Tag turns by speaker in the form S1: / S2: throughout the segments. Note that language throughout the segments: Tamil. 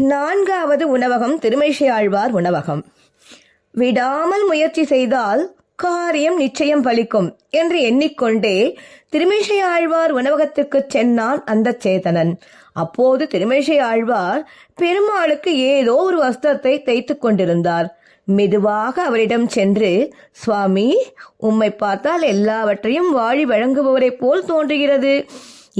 S1: நான்காவது உணவகம் திருமைஷை ஆழ்வார் உணவகம். விடாமல் முயற்சி செய்தால் காரியம் நிச்சயம் பலிக்கும் என்று எண்ணிக்கொண்டே திருமேஷை ஆழ்வார் உணவகத்துக்கு சென்னான் அந்த சேதனன் அப்போது திருமேஷை ஆழ்வார் பெருமாளுக்கு ஏதோ ஒரு வஸ்திரத்தை தைத்துக் கொண்டிருந்தார். மெதுவாக அவரிடம் சென்று சுவாமி உம்மை பார்த்தால் எல்லாவற்றையும் வாழி வழங்குபவரைப் போல் தோன்றுகிறது.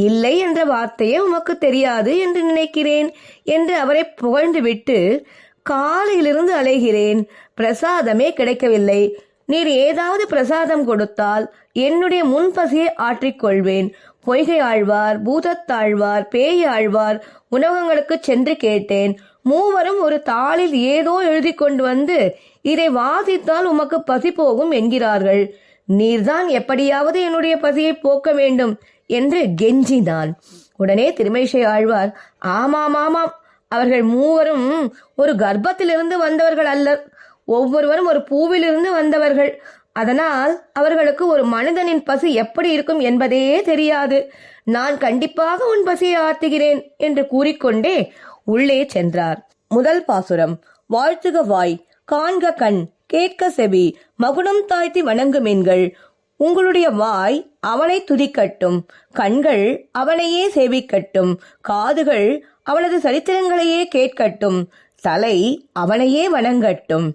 S1: இல்லை என்ற வார்த்தையே உமக்கு தெரியாது என்று நினைக்கிறேன் என்று அவரை புகழ்ந்துவிட்டு காலையிலிருந்து அலைகிறேன். பிரசாதமே கிடைக்கவில்லை. நீர் ஏதாவது பிரசாதம் கொடுத்தால் என்னுடைய முன்பசியை ஆற்றிக்கொள்வேன். பொய்கை ஆழ்வார் பூதத்தாழ்வார் பேய் ஆழ்வார் உணவகங்களுக்கு சென்று கேட்டேன். மூவரும் ஒரு தாளில் ஏதோ எழுதி கொண்டு வந்து இதை வாசித்தால் உமக்கு பசி போகும் என்கிறார்கள். நீர்தான் எப்படியாவது என்னுடைய பசியை போக்க வேண்டும். என்று கெஞ்சினான் உடனே திருமேஷை ஆழ்வார் ஆமாம் ஆமாம். அவர்கள் மூவரும் ஒரு கர்ப்பத்திலிருந்து வந்தவர்கள் அல்லர் ஒவ்வொருவரும் ஒரு பூவிலிருந்து வந்தவர்கள். அதனால் அவர்களுக்கு ஒரு மனிதனின் பசி எப்படி இருக்கும் என்பதே தெரியாது. நான் கண்டிப்பாக உன் பசியை ஆர்த்துகிறேன் என்று கூறிக்கொண்டே உள்ளே சென்றார். முதல் பாசுரம் வாழ்த்துக வாய். காண்க கண். கேட்க செவி. மகுடம் தாழ்த்தி வணங்குமீன்கள் உங்களுடைய வாய் அவனை துதிக்கட்டும் கண்கள் அவனையே சேவிக்கட்டும் காதுகள் அவனது சரித்திரங்களையே கேட்கட்டும் தலை அவனையே வணங்கட்டும்.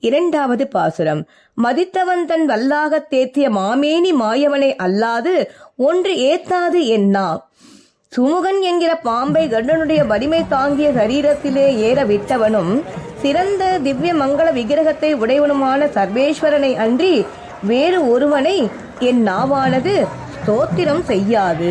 S1: இரண்டாவது பாசுரம். மதித்தவன் தன் வல்லாகத் தேத்திய மாமேனி மாயவனை அல்லாது ஒன்று ஏத்தாது என்னா? சுமுகன் என்கிற பாம்பை கண்டனுடைய வலிமை தாங்கிய சரீரத்திலே ஏற விட்டவனும் சிறந்த திவ்ய மங்கள விக்கிரகத்தை உடையவனுமான சர்வேஸ்வரனை அன்றி வேறு ஒருவனை என் நாவானது ஸ்தோத்திரம் செய்யாது.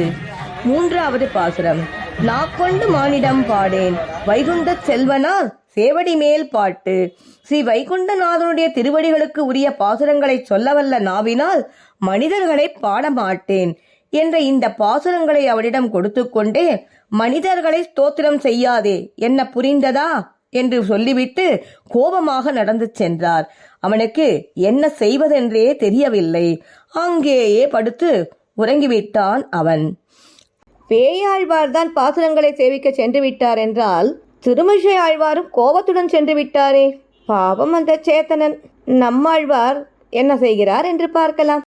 S1: மூன்றாவது பாசுரம். நாக்கொண்டு மானிடம் பாடேன். வைகுண்ட செல்வனால் சேவடி மேல் பாட்டு. ஸ்ரீ வைகுண்டநாதனுடைய திருவடிகளுக்கு உரிய பாசுரங்களை சொல்லவல்ல நாவினால் மனிதர்களை பாடமாட்டேன் என்ற இந்த பாசுரங்களை அவரிடம் கொடுத்துக்கொண்டே மனிதர்களை ஸ்தோத்திரம் செய்யாதே என்ன புரிந்ததா? என்று சொல்லிவிட்டு கோபமாக நடந்து சென்றார். அவனுக்கு என்ன செய்வதென்றே தெரியவில்லை. அங்கேயே படுத்து உறங்கிவிட்டான் அவன். பேயாழ்வார்தான் பாசுரங்களை சேவிக்க சென்று விட்டார் என்றால் திருமிஷை ஆழ்வாரும் கோபத்துடன் சென்று விட்டாரே. பாவம் அந்த சேத்தனன். நம்மாழ்வார் என்ன செய்கிறார் என்று பார்க்கலாம்.